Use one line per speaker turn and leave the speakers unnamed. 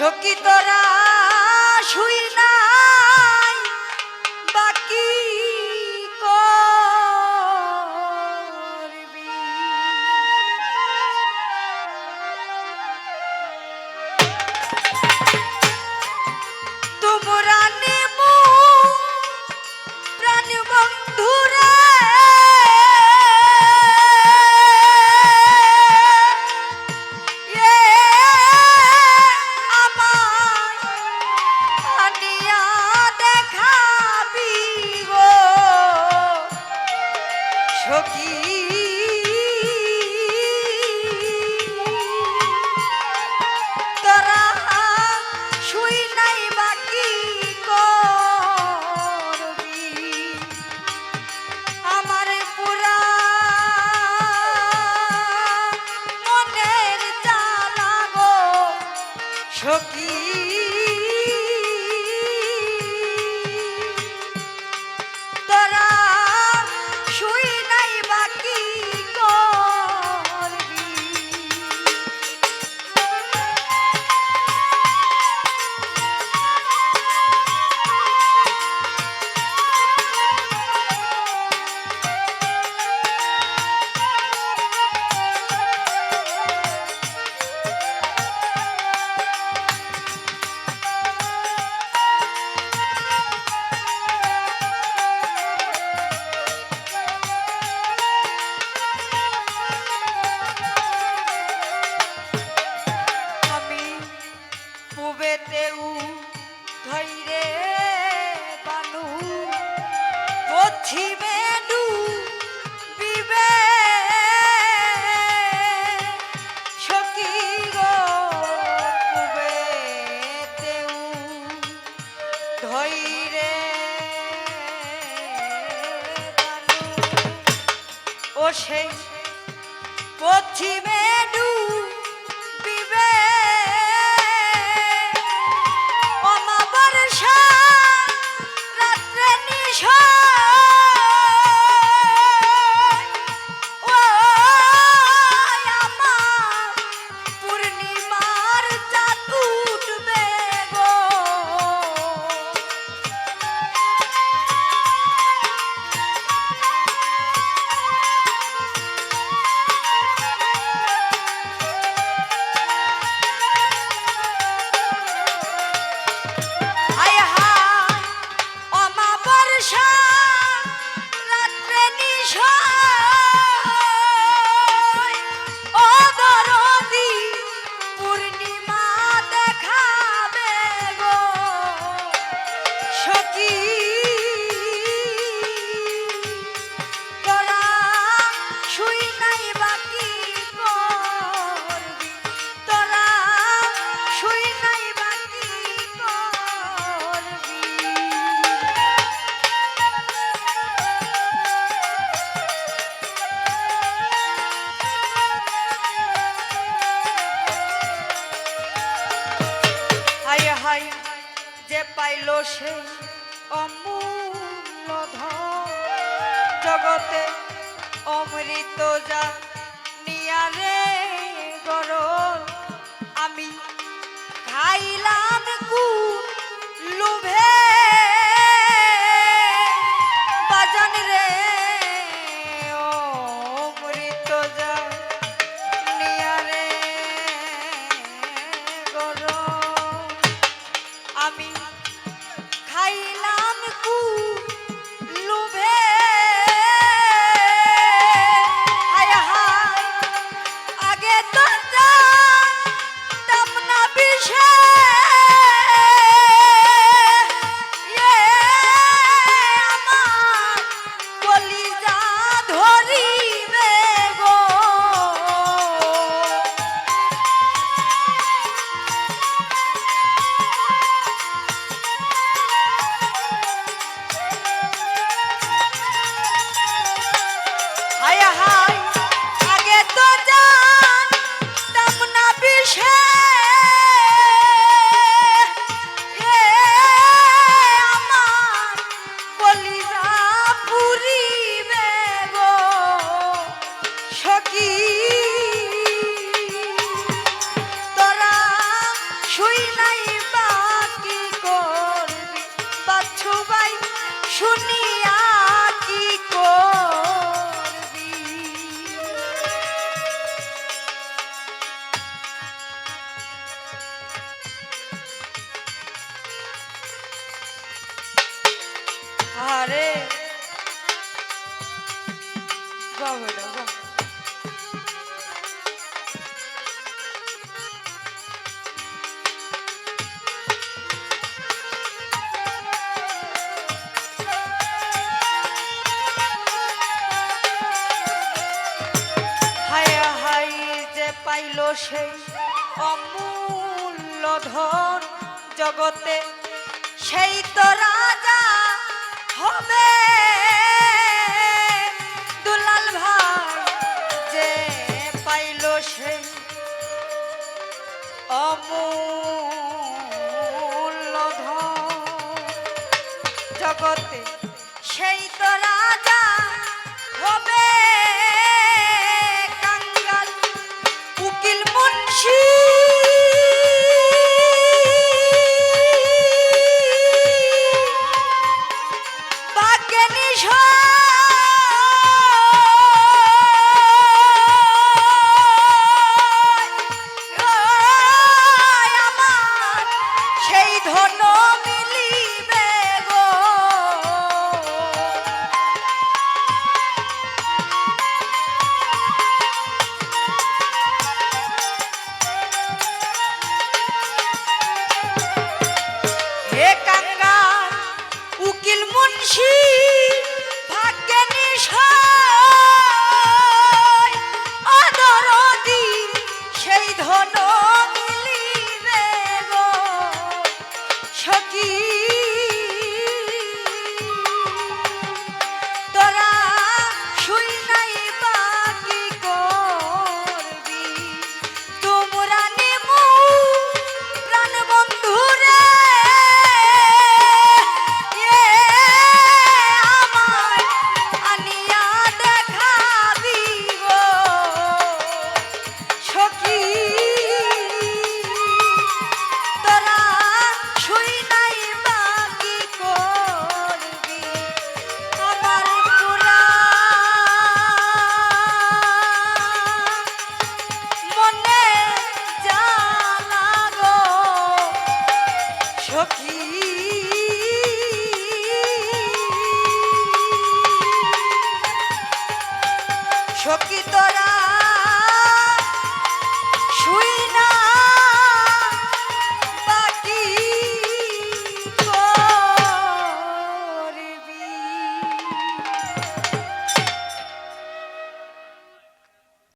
সখী তোরা শুই ও সেই পশ্চিমে ডু ভাই যে পাইল সে অমূল্য জগতে অমৃত যা সেই অমূল্য ধন জগতে, সেই তো রাজা হবে। দুলাল ভাই যে পাইল সেই অমূল্য ধন জগতে, সেই কি তোরা?